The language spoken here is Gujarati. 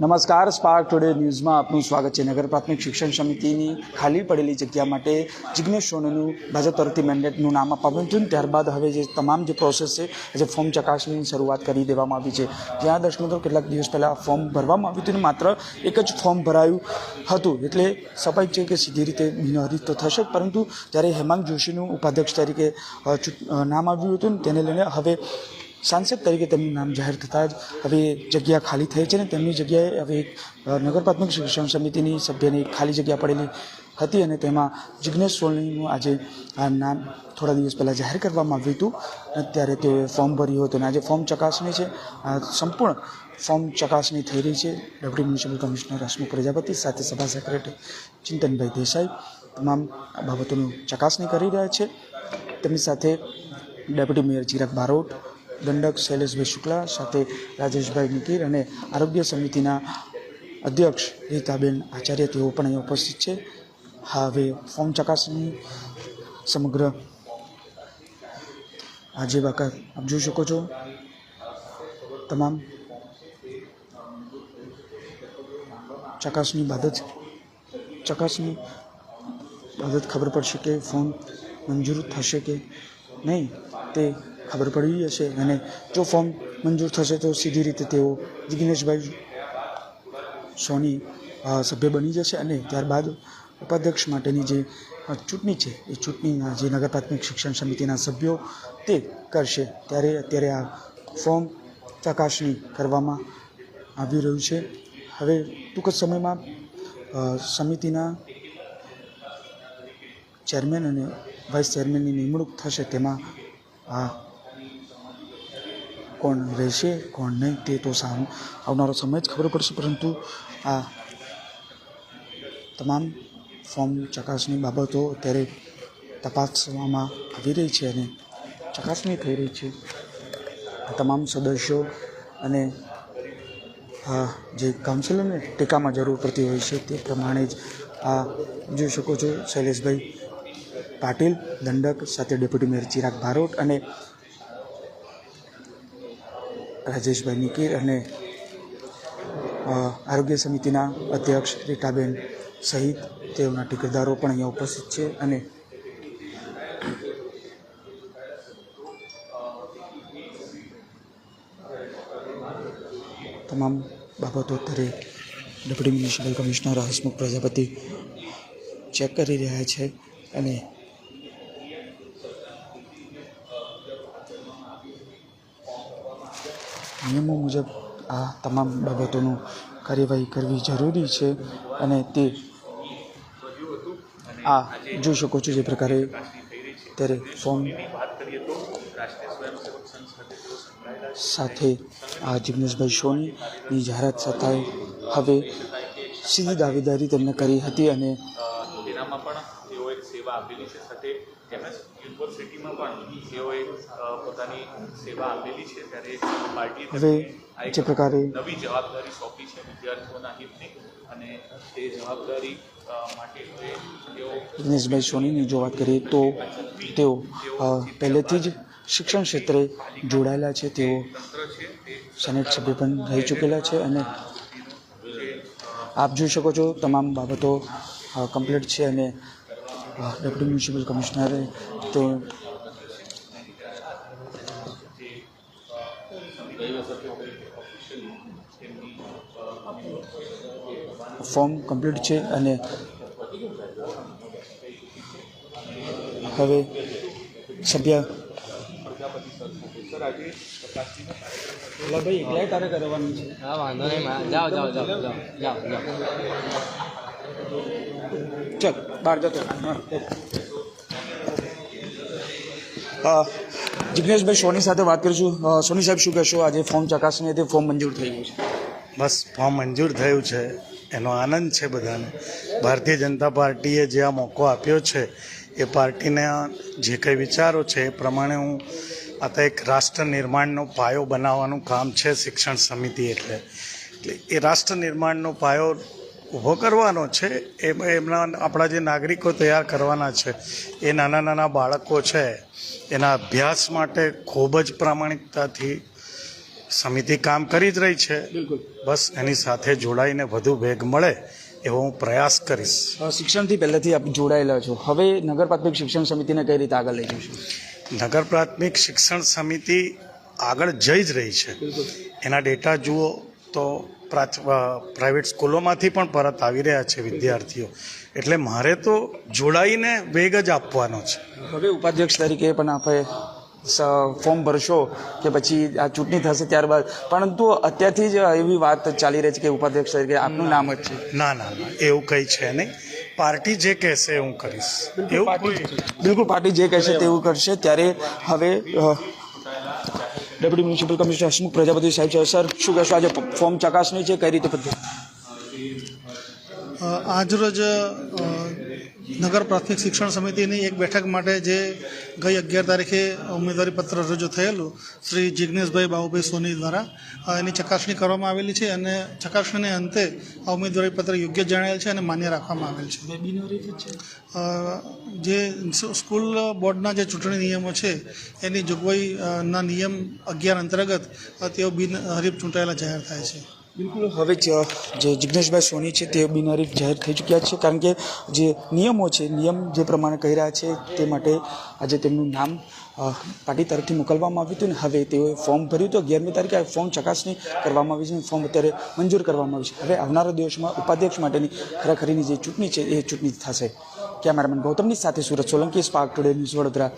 નમસ્કાર સ્પાર્ક ટુડે ન્યૂઝમાં આપનું સ્વાગત છે. નગર પ્રાથમિક શિક્ષણ સમિતિની ખાલી પડેલી જગ્યા માટે જિજ્ઞેશ સોનીનું ભાજપ તરફથી મેન્ડેટનું નામ આપવામાં આવ્યું હતું. ત્યારબાદ હવે જે તમામ જે પ્રોસેસ છે જે ફોર્મ ચકાસણીની શરૂઆત કરી દેવામાં આવી છે. જ્યાં દર્શક મિત્રો, કેટલાક દિવસ પહેલાં ફોર્મ ભરવામાં આવ્યું હતું માત્ર એક જ ફોર્મ ભરાયું હતું. એટલે સ્વાભાવિક છે કે સીધી રીતે બિનહરીફ તો થશે પરંતુ જ્યારે હેમાંગ જોશીનું ઉપાધ્યક્ષ તરીકે નામ આવ્યું હતું તેને લઈને હવે સાંસદ તરીકે તેમનું નામ જાહેર થતાં જ હવે જગ્યા ખાલી થઈ છે ને તેમની જગ્યાએ હવે નગર પ્રાથમિક શિક્ષણ સમિતિની સભ્યની ખાલી જગ્યા પડેલી હતી અને તેમાં જિગ્નેશ સોલનીનું આજે આ નામ થોડા દિવસ પહેલાં જાહેર કરવામાં આવ્યું હતું. અત્યારે ત્યારે તેઓએ ફોર્મ ભર્યું હતું અને આજે ફોર્મ ચકાસણી છે. આ સંપૂર્ણ ફોર્મ ચકાસણી થઈ રહી છે. Deputy municipal commissioner Hasmukh Prajapati, સાથે સભા સેક્રેટરી ચિંતનભાઈ દેસાઈ તમામ બાબતોની ચકાસણી કરી રહ્યા છે. તેમની સાથે ડેપ્યુટી મેયર ચિરાગ બારોટ દંડક શૈલેષભાઈ શુક્લા, સાથે રાજેશભાઈ નિકીર અને આરોગ્ય સમિતિના અધ્યક્ષ રીતાબેન આચાર્ય તેઓ પણ અહીંયા ઉપસ્થિત છે. હા, હવે ફોર્મ ચકાસણી સમગ્ર આજે બાકાત. આપ જોઈ શકો છો. તમામ ચકાસણી બાદ જ ચકાસણી બાદ જ ખબર પડશે કે ફોર્મ મંજૂર થશે કે નહીં. તે ખબર પડી હશે અને જો ફોર્મ મંજૂર થશે તો સીધી રીતે તેઓ જિગ્નેશભાઈ સોની સભ્ય બની જશે અને ત્યારબાદ ઉપાધ્યક્ષ માટેની જે ચૂંટણી છે, એ ચૂંટણીના જે નગર પ્રાથમિક શિક્ષણ સમિતિના સભ્યો તે કરશે. ત્યારે અત્યારે આ ફોર્મ ચકાસણી કરવામાં આવી રહ્યું છે. હવે ટૂંક જ સમયમાં સમિતિના ચેરમેન અને વાઇસ ચેરમેનની નિમણૂક થશે તેમાં આ કોણ રહેશે, કોણ નહીં તે તો સારું આવનારો સમય જ ખબર પડશે, પરંતુ આ તમામ ફોર્મ ચકાસણી બાબતો અત્યારે તપાસવામાં આવી રહી છે અને ચકાસણી થઈ રહી છે. તમામ સદસ્યો અને જે કાઉન્સિલરને ટેકામાં જરૂર પડતી હોય છે તે પ્રમાણે જ આ જોઈ શકો છો. શૈલેષભાઈ પાટીલ, દંડક, સાથે ડેપ્યુટી મેયર ચિરાગ ભારોટ અને રાજેશભાઈ નિકીર અને આરોગ્ય સમિતિના અધ્યક્ષ રીટાબેન સહિત તેઓના ટેકેદારો પણ અહીંયા ઉપસ્થિત છે અને તમામ બાબતો અત્યારે deputy municipal commissioner Hasmukh Prajapati check કરી રહ્યા છે અને નિયમો મુજબ આ તમામ બાબતોનું કાર્યવાહી કરવી જરૂરી છે અને તે આ જોઈ શકો છો જે પ્રકારે ત્યારે ફોર્મ સાથે આ જિગ્નેશભાઈ સોનીની જાહેરાત થતાં હવે સીધી દાવેદારી તેમને કરી હતી અને તેનામાં પણ તેઓ એક સેવા આપેલી છે. સાથે તેમજ યુનિવર્સિટીમાં પણ તેઓએ પોતાની સેવા આપેલી છે ત્યારે પાર્ટીએ જે પ્રકારે નવી જવાબદારી સોંપી છે વિદ્યાર્થીઓના હિતની અને તે જવાબદારી માટે તેઓ જિગ્નેશભાઈ સોનીની જો વાત કરીએ તો તેઓ પહેલેથી જ શિક્ષણ ક્ષેત્રે જોડાયેલા છે. તેઓ સેનેટ સભ્ય પણ રહી ચૂકેલા છે અને આપ જોઈ શકો છો તમામ બાબતો કમ્પ્લીટ છે અને ડેપ્યુટી મ્યુનિસિપલ કમિશનરે તો ફોર્મ કમ્પ્લીટ છે અને હવે સભ્ય ભાઈ એકલા તારે કરવાનું છે? હા વાંધો નહીં જાઓ જાઓ જાઓ જાઓ જાઓ જાઓ. ચલ બહાર જતો હા જિગ્નેશભાઈ સોની સાથે વાત કરીશું સોની સાહેબ શું કહેશો? આજે ફોર્મ ચકાસણી હતી ફોર્મ મંજૂર થઈ ગયું છે. બસ ફોર્મ મંજૂર થયું છે. એનો આનંદ છે બધાને. ભારતીય જનતા પાર્ટીએ જે આ મોકો આપ્યો છે, એ પાર્ટીના જે કંઈ વિચારો છે, એ પ્રમાણે હું આ તો એક રાષ્ટ્ર નિર્માણનો પાયો બનાવવાનું કામ છે, શિક્ષણ સમિતિ એટલે. એટલે એ રાષ્ટ્ર નિર્માણનો પાયો ઊભો કરવાનો છે એમાં એમના આપણા જે નાગરિકો તૈયાર કરવાના છે એ નાના નાના બાળકો છે એના અભ્યાસ માટે ખૂબ જ પ્રામાણિકતાથી સમિતિ કામ કરી જ રહી છે. બિલકુલ. બસ એની સાથે જોડાઈને વધુ વેગ મળે એવો હું પ્રયાસ કરીશ. શિક્ષણથી પહેલેથી આપ જોડાયેલા છો. હવે નગર પ્રાથમિક શિક્ષણ સમિતિને કઈ રીતે આગળ લઈ જઈશું નગર પ્રાથમિક શિક્ષણ સમિતિ આગળ જઈ જ રહી છે. એના ડેટા જુઓ તો પ્રાઇવેટ સ્કૂલોમાંથી પણ પરત આવી રહ્યા છે વિદ્યાર્થીઓ. એટલે મારે તો જોડાઈને વેગ જ આપવાનો છે. હવે ઉપાધ્યક્ષ તરીકે પણ આપણે ફોર્મ ભરશો કે પછી આ ચૂંટણી થશે ત્યારબાદ. પરંતુ અત્યારથી જ એવી વાત ચાલી રહી છે કે ઉપાધ્યક્ષ તરીકે આપનું નામ જ છે. ના ના ના એવું કંઈ છે નહીં. પાર્ટી જે કહેશે હું કરીશ. એવું બિલકુલ પાર્ટી જે કહેશે તેવું કરશે. ત્યારે હવે deputy municipal commissioner Hasmukh Prajapati સાહેબ છે સર શું કહેશો? આજે ફોર્મ ચકાસણી છે, કઈ રીતે પદ્ધતિ? આજરોજ નગર પ્રાથમિક શિક્ષણ સમિતિની એક બેઠક માટે જે ગઈ અગિયાર તારીખે ઉમેદવારી પત્ર રજૂ થયેલું શ્રી જિજ્ઞેશભાઈ બાબુભાઈ સોની દ્વારા એની ચકાસણી કરવામાં આવેલી છે અને ચકાસણીને અંતે આ ઉમેદવારી પત્ર યોગ્ય જણાયેલ છે અને માન્ય રાખવામાં આવેલ છે. જે સ્કૂલ બોર્ડના જે ચૂંટણી નિયમો છે એની જોગવાઈ ના નિયમ અગિયાર અંતર્ગત તેઓ બિનહરીફ ચૂંટાયેલા જાહેર થાય છે. બિલકુલ. હવે જ- જે જિજ્ઞેશભાઈ સોની છે તે બિનહરીફ જાહેર થઈ ચૂક્યા છે. કારણ કે જે નિયમો છે, નિયમ જે પ્રમાણે કહી રહ્યા છે તે માટે આજે તેમનું નામ પાર્ટી તરફથી મોકલવામાં આવ્યું હતું ને હવે તેઓએ ફોર્મ ભર્યું હતું. અગિયારમી તારીખે ફોર્મ ચકાસણી કરવામાં આવી છે ફોર્મ અત્યારે મંજૂર કરવામાં આવ્યું છે. હવે આવનારા દિવસમાં ઉપાધ્યક્ષ માટેની ખરેખરીની જે ચૂંટણી છે એ ચૂંટણી થશે. કેમેરામેન ગૌતમની સાથે Surat Solanki, Spark Today News Vadodara.